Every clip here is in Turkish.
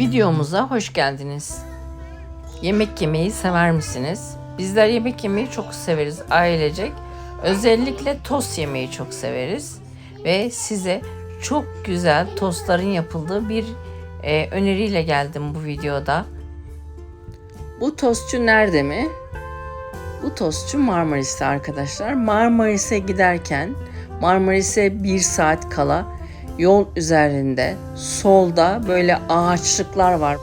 Videomuza hoş geldiniz. Yemek yemeyi sever misiniz? Bizler yemek yemeyi çok severiz ailecek. Özellikle tost yemeyi çok severiz. Ve size çok güzel tostların yapıldığı bir e, öneriyle geldim bu videoda. Bu tostçu nerede mi? Bu tostçu Marmaris'te arkadaşlar. Marmaris'e giderken Marmaris'e bir saat kala yol üzerinde solda böyle ağaçlıklar var.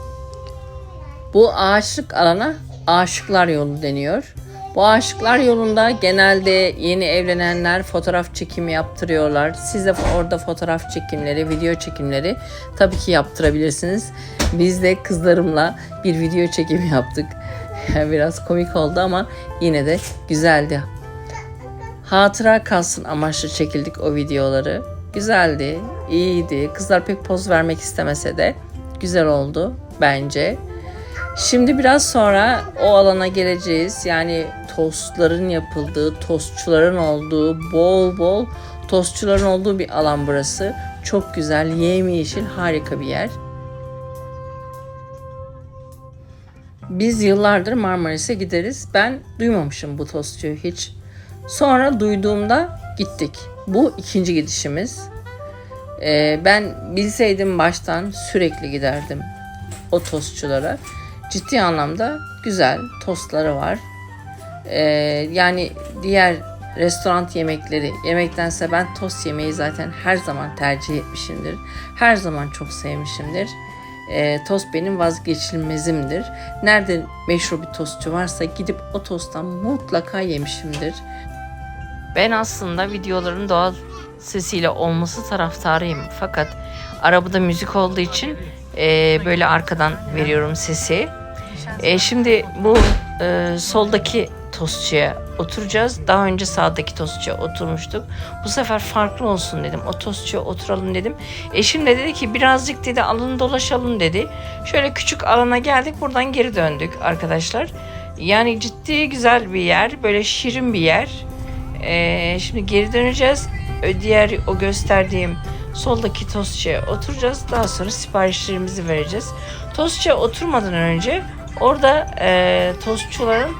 Bu ağaçlık alana Aşıklar Yolu deniyor. Bu Aşıklar Yolunda genelde yeni evlenenler fotoğraf çekimi yaptırıyorlar. Siz de orada fotoğraf çekimleri, video çekimleri tabii ki yaptırabilirsiniz. Biz de kızlarımla bir video çekimi yaptık. Biraz komik oldu ama yine de güzeldi. Hatıra kalsın amaçlı çekildik o videoları. Güzeldi, iyiydi. Kızlar pek poz vermek istemese de güzel oldu bence. Şimdi biraz sonra o alana geleceğiz. Yani tostların yapıldığı, tostçuların olduğu, bol bol tostçuların olduğu bir alan burası. Çok güzel, yemyeşil, harika bir yer. Biz yıllardır Marmaris'e gideriz. Ben duymamışım bu tostçuyu hiç. Sonra duyduğumda gittik. Bu ikinci gidişimiz. Ee, ben bilseydim baştan sürekli giderdim o tostçulara. Ciddi anlamda güzel tostları var. Ee, yani diğer restoran yemekleri yemektense ben tost yemeyi zaten her zaman tercih etmişimdir. Her zaman çok sevmişimdir. Ee, tost benim vazgeçilmezimdir. Nerede meşhur bir tostçu varsa gidip o tosttan mutlaka yemişimdir. Ben aslında videoların doğal sesiyle olması taraftarıyım. Fakat arabada müzik olduğu için e, böyle arkadan veriyorum sesi. E, şimdi bu e, soldaki tostçuya oturacağız. Daha önce sağdaki tostçuya oturmuştuk. Bu sefer farklı olsun dedim. O tostçuya oturalım dedim. Eşim de dedi ki birazcık dedi alın dolaşalım dedi. Şöyle küçük alana geldik. Buradan geri döndük arkadaşlar. Yani ciddi güzel bir yer. Böyle şirin bir yer. Ee, şimdi geri döneceğiz. Diğer o gösterdiğim soldaki tostçuya oturacağız. Daha sonra siparişlerimizi vereceğiz. Tostçuya oturmadan önce orada e, tostçuların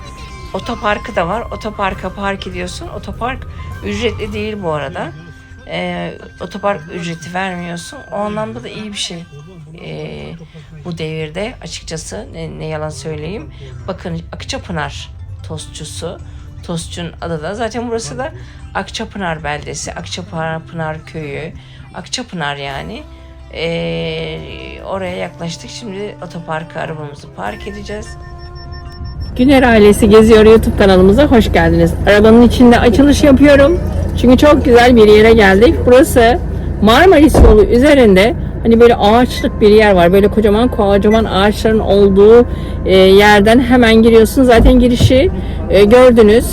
otoparkı da var. Otoparka park ediyorsun. Otopark ücretli değil bu arada. E, otopark ücreti vermiyorsun. O anlamda da iyi bir şey. E, bu devirde açıkçası ne, ne yalan söyleyeyim. Bakın Akçapınar tostçusu. Tostçunun adı da zaten burası da Akçapınar beldesi, Akçapınar Pınar köyü, Akçapınar yani. Ee, oraya yaklaştık. Şimdi otoparka arabamızı park edeceğiz. Güner ailesi geziyor YouTube kanalımıza hoş geldiniz. Arabanın içinde açılış yapıyorum. Çünkü çok güzel bir yere geldik. Burası Marmaris yolu üzerinde hani böyle ağaçlık bir yer var. Böyle kocaman kocaman ağaçların olduğu e, yerden hemen giriyorsun. Zaten girişi e, gördünüz.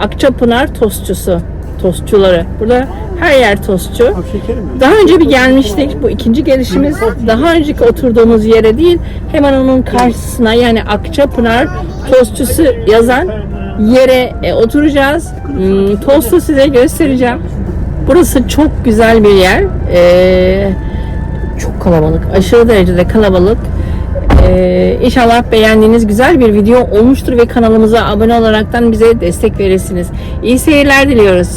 Akçapınar tostçusu. Tostçuları. Burada her yer tostçu. Daha önce bir gelmiştik. Bu ikinci gelişimiz. Daha önceki oturduğumuz yere değil. Hemen onun karşısına yani Akçapınar tostçusu yazan yere e, oturacağız. Hmm, tostu size göstereceğim. Burası çok güzel bir yer. Ee, çok kalabalık. Aşırı derecede kalabalık. Ee, inşallah beğendiğiniz güzel bir video olmuştur ve kanalımıza abone olaraktan bize destek verirsiniz. İyi seyirler diliyoruz.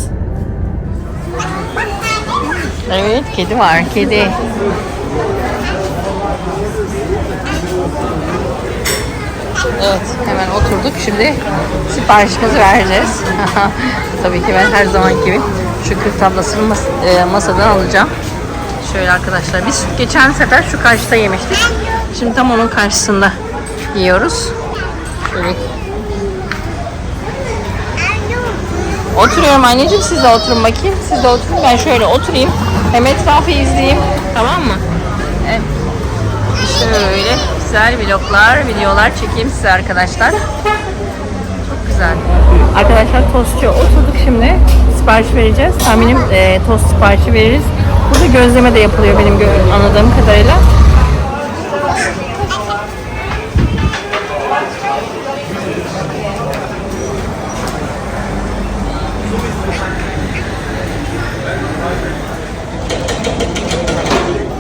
Evet, kedi var, kedi. Evet, hemen oturduk. Şimdi siparişimizi vereceğiz. Tabii ki ben her zaman gibi şu kırk tablasını mas- e, masadan alacağım. Şöyle arkadaşlar, biz geçen sefer şu karşıda yemiştik. Şimdi tam onun karşısında yiyoruz. Oturuyorum anneciğim, siz de oturun bakayım. Siz de oturun, ben şöyle oturayım. Hem etrafı izleyeyim, tamam mı? Evet. Şöyle güzel vloglar, videolar çekeyim size arkadaşlar. Çok güzel. Arkadaşlar tostçuya oturduk şimdi. Sipariş vereceğiz. Tahminim e, tost siparişi veririz. Burada gözleme de yapılıyor benim anladığım kadarıyla.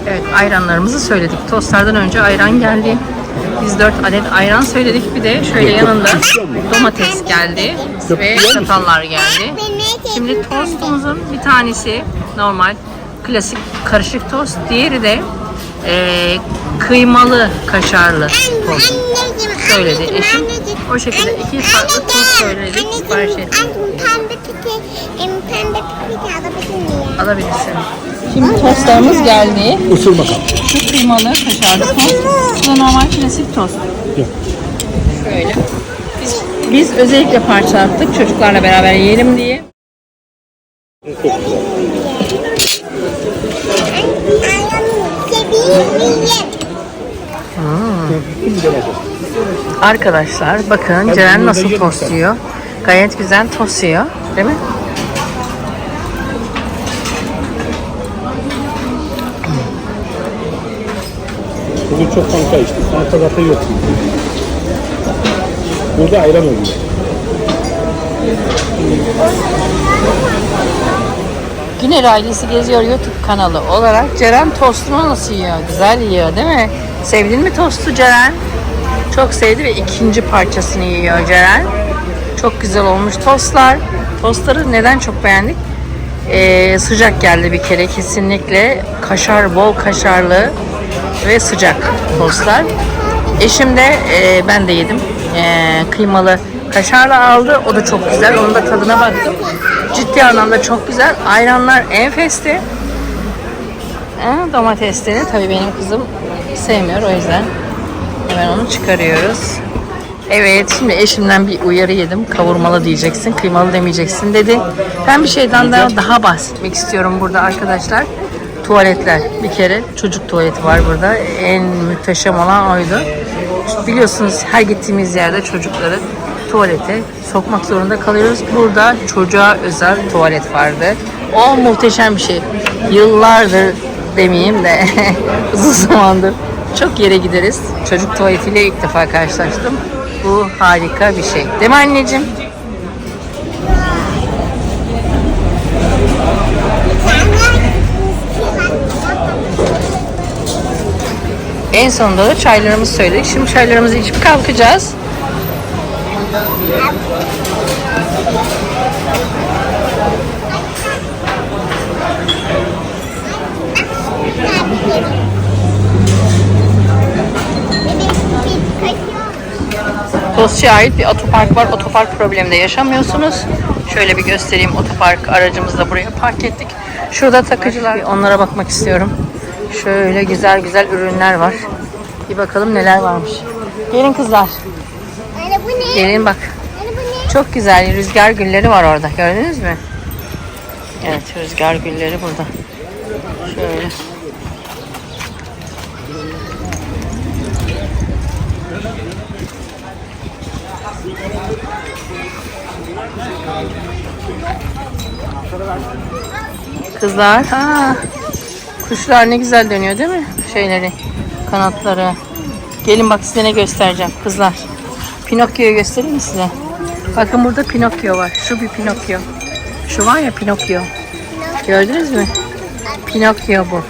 Evet ayranlarımızı söyledik. Tostlardan önce ayran geldi. Biz 4 adet ayran söyledik. Bir de şöyle yanında domates geldi ve çatallar geldi. Şimdi tostumuzun bir tanesi normal klasik karışık tost. Diğeri de eee, kıymalı kaşarlı tost söyledi eşim. O şekilde iki farklı tost söyledik. Sipariş ettik. Pembe pike, em, pembe pike alabilir miyim? Alabilirsin. Şimdi tostlarımız geldi. Usul bakalım. Şu kıymalı kaşarlı tost. Bu da normal klasik tost. Yok. Şöyle. Biz, biz özellikle parçalattık çocuklarla beraber yiyelim diye. Arkadaşlar bakın Ceren nasıl tost yiyor. Gayet güzel tost yiyor. Değil mi? Bugün çok kanka içtik. Kanka zaten yok. Burada ayran oluyor. Güner Ailesi Geziyor YouTube kanalı olarak Ceren tostunu nasıl yiyor? Güzel yiyor değil mi? Sevdin mi tostu Ceren? Çok sevdi ve ikinci parçasını yiyor Ceren. Çok güzel olmuş tostlar. Tostları neden çok beğendik? Ee, sıcak geldi bir kere kesinlikle. Kaşar, bol kaşarlı ve sıcak tostlar. Eşim de e, ben de yedim. E, kıymalı kaşarla aldı. O da çok güzel. Onun da tadına baktım. Ciddi anlamda çok güzel. Ayranlar enfesti. E, domatesleri tabii benim kızım sevmiyor o yüzden hemen onu çıkarıyoruz. Evet şimdi eşimden bir uyarı yedim. Kavurmalı diyeceksin, kıymalı demeyeceksin dedi. Ben bir şeyden daha, daha bahsetmek istiyorum burada arkadaşlar. Tuvaletler. Bir kere çocuk tuvaleti var burada. En muhteşem olan oydu. Biliyorsunuz her gittiğimiz yerde çocukları tuvalete sokmak zorunda kalıyoruz. Burada çocuğa özel tuvalet vardı. O muhteşem bir şey. Yıllardır demeyeyim de uzun zamandır çok yere gideriz. Çocuk tuvaletiyle ilk defa karşılaştım. Bu harika bir şey. Değil mi anneciğim? En sonunda da çaylarımızı söyledik. Şimdi çaylarımızı içip kalkacağız. Tostçu'ya ait bir otopark var. Otopark probleminde yaşamıyorsunuz. Şöyle bir göstereyim. Otopark aracımızı da buraya park ettik. Şurada takıcılar. Onlara bakmak istiyorum. Şöyle güzel güzel ürünler var. Bir bakalım neler varmış. Gelin kızlar. Anne bu ne? Gelin bak. Anne bu ne? Çok güzel rüzgar gülleri var orada. Gördünüz mü? Evet rüzgar gülleri burada. Şöyle. Kızlar. Ha, kuşlar ne güzel dönüyor değil mi? Şeyleri, kanatları. Gelin bak size ne göstereceğim kızlar. Pinokyo'yu göstereyim size? Bakın burada Pinokyo var. Şu bir Pinokyo. Şu var ya Pinokyo. Gördünüz mü? Pinokyo bu.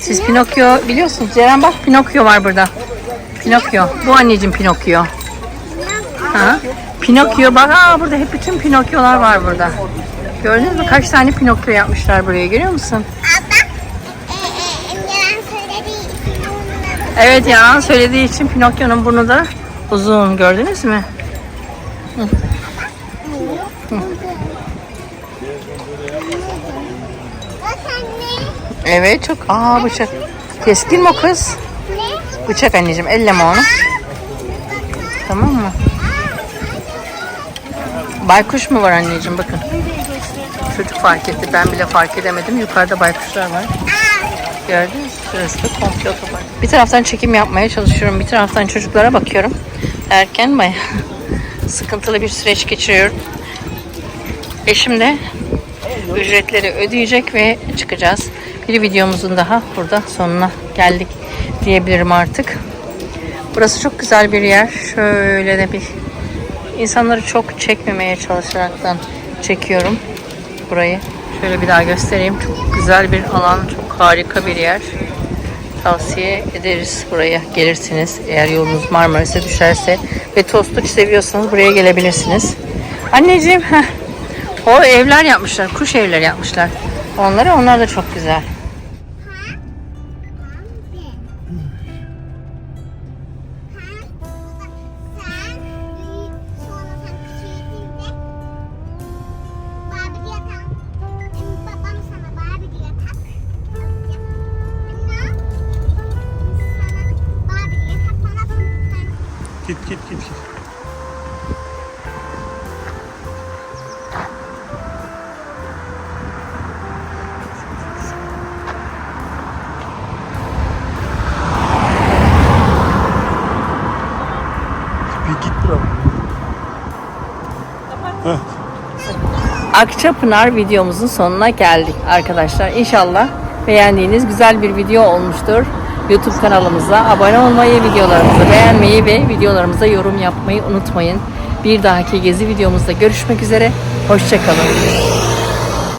Siz Pinokyo biliyorsunuz. Ceren bak Pinokyo var burada. Pinokyo. Bu anneciğim Pinokyo. Ha? Pinokyo bak aa, burada hep bütün Pinokyo'lar var burada. Gördünüz mü kaç tane Pinokyo yapmışlar buraya görüyor musun? Abla. Ee, e, Emre'den söylediği için onunla- Evet yalan söylediği için Pinokyo'nun burnu da uzun gördünüz mü? Evet çok. Aa bıçak. Keskin mi o kız? Bıçak anneciğim elleme onu. Tamam mı? Baykuş mu var anneciğim bakın. Çocuk fark etti. Ben bile fark edemedim. Yukarıda baykuşlar var. Gördünüz mü? Şurası da komple otopark. Bir taraftan çekim yapmaya çalışıyorum. Bir taraftan çocuklara bakıyorum. Erken baya sıkıntılı bir süreç geçiriyorum. Eşim de ücretleri ödeyecek ve çıkacağız. Bir videomuzun daha burada sonuna geldik diyebilirim artık. Burası çok güzel bir yer. Şöyle de bir insanları çok çekmemeye çalışaraktan çekiyorum burayı. Şöyle bir daha göstereyim. Çok güzel bir alan, çok harika bir yer. Tavsiye ederiz buraya gelirsiniz. Eğer yolunuz Marmaris'e düşerse ve tostuk seviyorsanız buraya gelebilirsiniz. Anneciğim heh, o evler yapmışlar. Kuş evler yapmışlar. Onları onlar da çok güzel. Git git git git. Akçapınar videomuzun sonuna geldik arkadaşlar. İnşallah beğendiğiniz güzel bir video olmuştur. YouTube kanalımıza abone olmayı, videolarımızı beğenmeyi ve videolarımıza yorum yapmayı unutmayın. Bir dahaki gezi videomuzda görüşmek üzere. Hoşçakalın.